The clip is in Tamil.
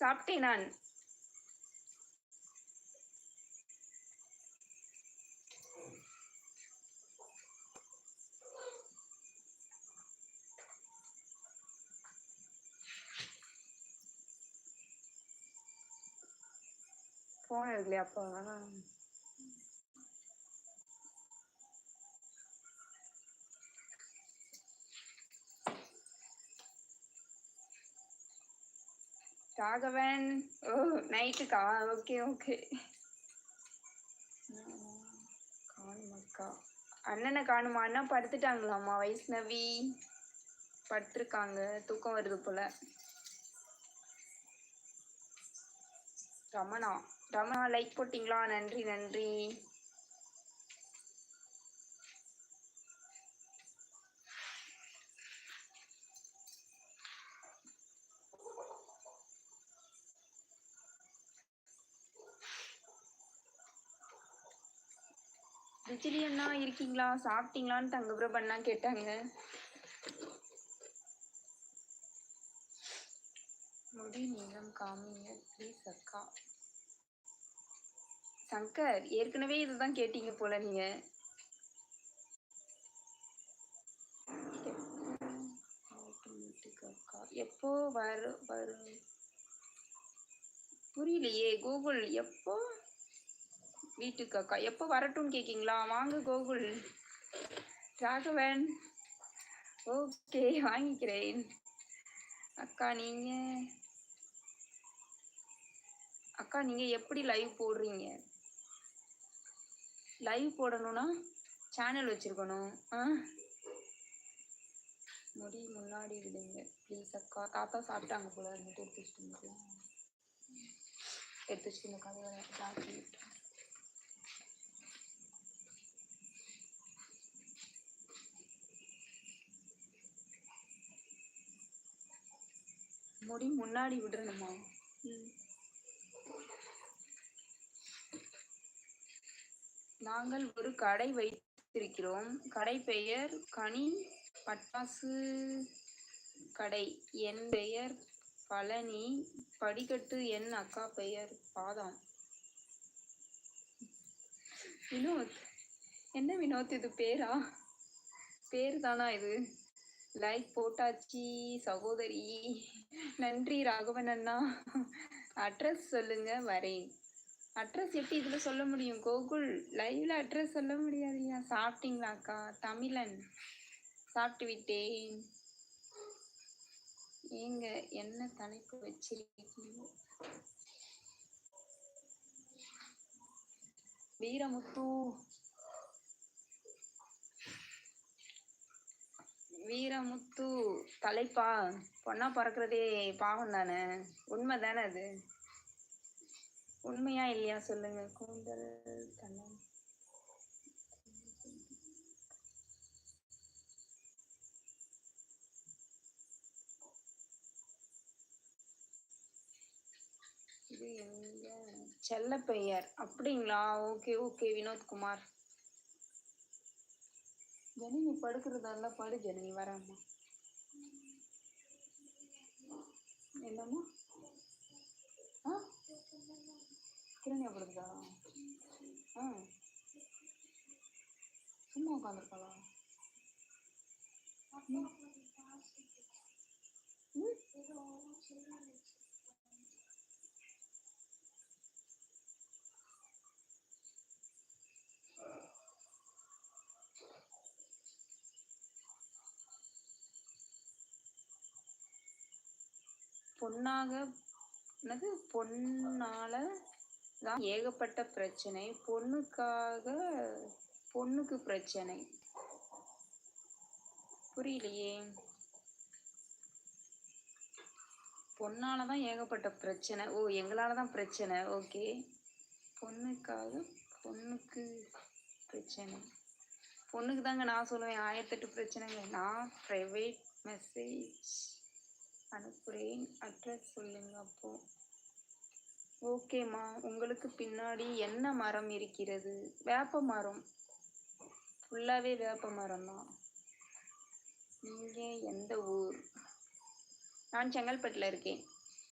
சாப்பிட்டேன் நான். போனது இல்லையா அப்போ? ராகவன் ஓ நைட்டுக்கா? Okay okay. காணுமாக்கா? அண்ணனை காணுமா? அண்ணா படுத்துட்டாங்களாம்மா வைஷ்ணவி. படுத்திருக்காங்க. தூக்கம் வருது போல. ரமணா. ரமணா லைக் போட்டிங்களா? நன்றி நன்றி. விஜிலி அண்ணா இருக்கீங்களா? சாப்பிட்டீங்களான்னு தங்கபிரபு அண்ணா கேட்டாங்க. முடி நீளம் காமிங்க ப்ளீஸ் அக்கா. சங்கர் ஏற்கனவே இதுதான் கேட்டீங்க போல நீங்க. அக்கா எப்போ வரு வரும்? புரியலையே கூகுள் எப்போ? வீட்டுக்கு அக்கா. எப்போ வரட்டும்னு கேட்கீங்களா வாங்க கோகுல். ராகவன். ஓகே வாங்கிக்கிறேன். அக்கா நீங்க? அக்கா நீங்க எப்படி லைவ் போடுறீங்க? லைவ் போடணும்னா சேனல் வச்சிருக்கணும். ஆ? முடி முன்னாடி விடுங்க ப்ளீஸ் அக்கா. தாத்தா சாப்பிட்டாங்க போல இருந்துட்டு எடுத்து வச்சுட்டு எடுத்து வச்சுட்டு கதையோட முடி முன்னாடி விடணுமா? நாங்கள் ஒரு கடை வைத்திருக்கிறோம். கடை பெயர் கனி பட்டாசு கடை. என் பெயர் பழனி. படிக்கட்டு என் அக்கா பெயர் பாதாம். வினோத். என்ன வினோத் இது? பேரா? பேர் தானா இது? லைக் போட்டாச்சு சகோதரி. நன்றி ராகவன் அண்ணா. அட்ரஸ் சொல்லுங்க வரேன். அட்ரஸ் எப்படி இதில் சொல்ல முடியும்? கோகுல் லைவ்ல அட்ரஸ் சொல்ல முடியாதுயா? சாப்பிட்டீங்களாக்கா தமிழன். சாப்பிட்டு விட்டேன். ஏங்க என்ன தலைப்பு வச்சிருக்கீங்க? வீரமுத்து. வீரமுத்து தலைப்பா பொண்ணா பிறக்கிறதே பாவம் தானே? உண்மை தானே அது? உண்மையா இல்லையா சொல்லுங்க கூந்தல் கண்ணன். இது எங்க? செல்ல பெயர் அப்படிங்களா? Okay okay. வினோத்குமார். ஜனனி படுக்கிறதெல்லாம் படு நீ வரம்மா என்னம்மா? ஆ? கிரண்யா படுக்குதா ஆ. சும்மா உட்காந்துருக்காளா? பொன்னாக என்னது பொண்ணால தான் ஏகப்பட்ட பிரச்சனை. பொண்ணுக்காக பொண்ணுக்கு பிரச்சனை. புரியலையே. பொண்ணால தான் ஏகப்பட்ட பிரச்சனை. ஓ எங்களால தான் பிரச்சனை. ஓகே. பொண்ணுக்காக பொண்ணுக்கு பிரச்சனை. பொண்ணுக்கு தாங்க நான் சொல்லுவேன். ஆயிரத்தெட்டு பிரச்சனைங்க. நான் ப்ரைவேட் மெசேஜ் அனுப்புகிறேன் அட்ரஸ் சொல்லுங்க அப்போ. ஓகேம்மா உங்களுக்கு பின்னாடி என்ன மரம் இருக்கிறது? வேப்ப மரம். ஃபுல்லாகவே வேப்ப மரம் தான். நீங்கள் எந்த ஊர்? நான் செங்கல்பட்டில் இருக்கேன்.